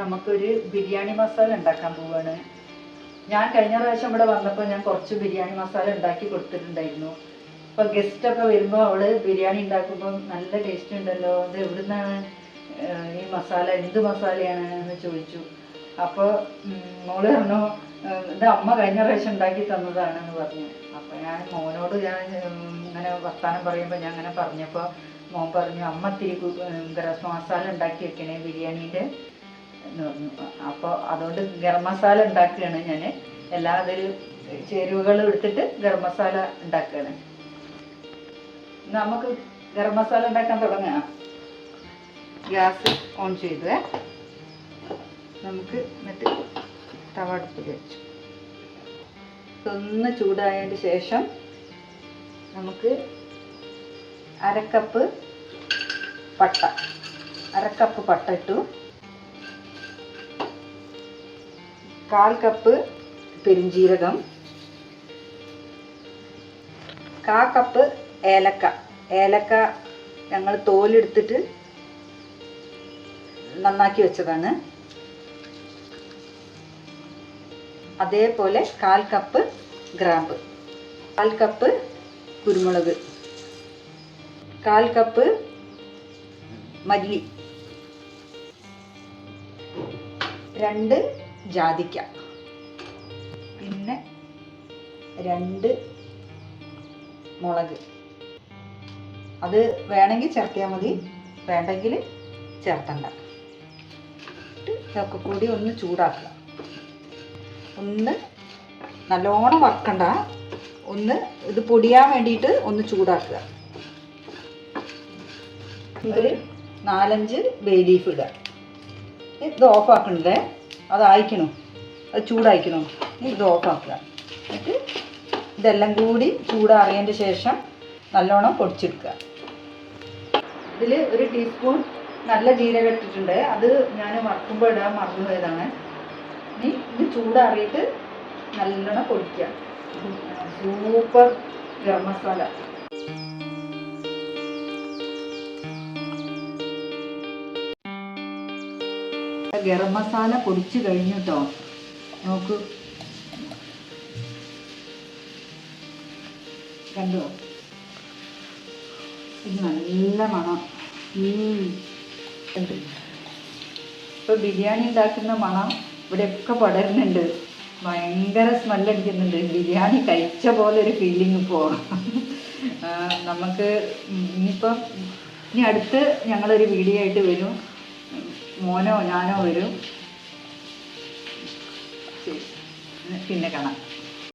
നമുക്കൊരു ബിരിയാണി മസാല ഉണ്ടാക്കാൻ പോവാണ്. ഞാൻ കഴിഞ്ഞ പ്രാവശ്യം ഇവിടെ വന്നപ്പോൾ ഞാൻ കുറച്ച് ബിരിയാണി മസാല ഉണ്ടാക്കി കൊടുത്തിട്ടുണ്ടായിരുന്നു. ഗസ്റ്റ് ഒക്കെ വരുമ്പോൾ അവൾ ബിരിയാണി ഉണ്ടാക്കുമ്പോൾ നല്ല ടേസ്റ്റ് ഉണ്ടല്ലോ ഇത് എവിടുന്നാണ് ഈ മസാല എന്ത് മസാലയാണ് എന്ന് ചോദിച്ചു. അപ്പോൾ മോൾ പറഞ്ഞു ഇത് അമ്മ കഴിഞ്ഞ പ്രാവശ്യം ഉണ്ടാക്കി തന്നതാണെന്ന് പറഞ്ഞു. അപ്പോൾ ഞാൻ മോനോട് ഞാൻ ഇങ്ങനെ വർത്താനം പറയുമ്പോൾ ഞാൻ അങ്ങനെ പറഞ്ഞപ്പോൾ മോൻ പറഞ്ഞു അമ്മ തിരി ഗരം മസാല ഉണ്ടാക്കി വെക്കണേ ബിരിയാണീന്റെ അപ്പോൾ അതുകൊണ്ട് ഗരം മസാല ഉണ്ടാക്കുകയാണ് ഞാൻ എല്ലാ അതൊരു ചേരുവകൾ എടുത്തിട്ട് ഗരം മസാല ഉണ്ടാക്കുകയാണ്. നമുക്ക് ഗരം മസാല ഉണ്ടാക്കാൻ തുടങ്ങാം. ഗ്യാസ് ഓൺ ചെയ്ത് നമുക്ക് എന്നിട്ട് തവ അടുപ്പ് വെച്ചു. ഒന്ന് ചൂടായതിന് ശേഷം നമുക്ക് അരക്കപ്പ് പട്ട. അരക്കപ്പ് പട്ട ഇട്ടു. കാൽ കപ്പ് പെരിഞ്ജീരകം കാ കപ്പ് ഏലക്ക. ഏലക്ക ഞങ്ങൾ തോലെടുത്തിട്ട് നന്നാക്കി വെച്ചതാണ്. അതേപോലെ കാൽ കപ്പ് ഗ്രാമ്പ്. കാൽ കപ്പ് കുരുമുളക്. കാൽ കപ്പ് മല്ലി. രണ്ട് ജാതിക്ക. പിന്നെ രണ്ട് മുളക്. അത് വേണമെങ്കിൽ ചേർത്തിയാൽ മതി. വേണ്ടെങ്കിൽ ചേർത്തണ്ട. ഇതൊക്കെ കൂടി ഒന്ന് ചൂടാക്കുക. ഒന്ന് നല്ലോണം വറക്കണ്ട. ഒന്ന് ഇത് പൊടിയാൻ വേണ്ടിയിട്ട് ഒന്ന് ചൂടാക്കുക. നാലഞ്ച് ബേ ലീഫ് ഇടുക. ഇത് ഓഫാക്കണ്ടേ അത് അയക്കണോ അത് ചൂടായിക്കണോ? ഇത് ആക്കുക എന്നിട്ട് ഇതെല്ലാം കൂടി ചൂടാറിയതിന്റെ ശേഷം നല്ലോണം പൊടിച്ചെടുക്കുക. ഇതിൽ ഒരു ടീസ്പൂൺ നല്ല ജീരകം ഇട്ടിട്ടുണ്ട്. അത് ഞാൻ വറക്കുമ്പോൾ ഇടാൻ മറന്നു പോയതാണ് ഇനി ഇത് ചൂടാറിയിട്ട് നല്ലോണം പൊടിക്കുക. സൂപ്പർ ഗരം മസാല. ഗരം മസാല പൊടിച്ച് കഴിഞ്ഞു കേട്ടോ നോക്ക്. കണ്ടോ? ഇത് നല്ല മണം. ഇപ്പൊ ബിരിയാണി ഉണ്ടാക്കുന്ന മണം ഇവിടെയൊക്കെ പടരുന്നുണ്ട്. ഭയങ്കര സ്മെല്ലടിക്കുന്നുണ്ട് ബിരിയാണി കഴിച്ച പോലെ ഒരു ഫീലിംഗ് ഇപ്പോൾ നമുക്ക് ഇനിയിപ്പം ഇനി അടുത്ത് ഞങ്ങളൊരു വീഡിയോ ആയിട്ട് വരും. മോനോ ഞാനോ വരും. പിന്നെ കാണാം.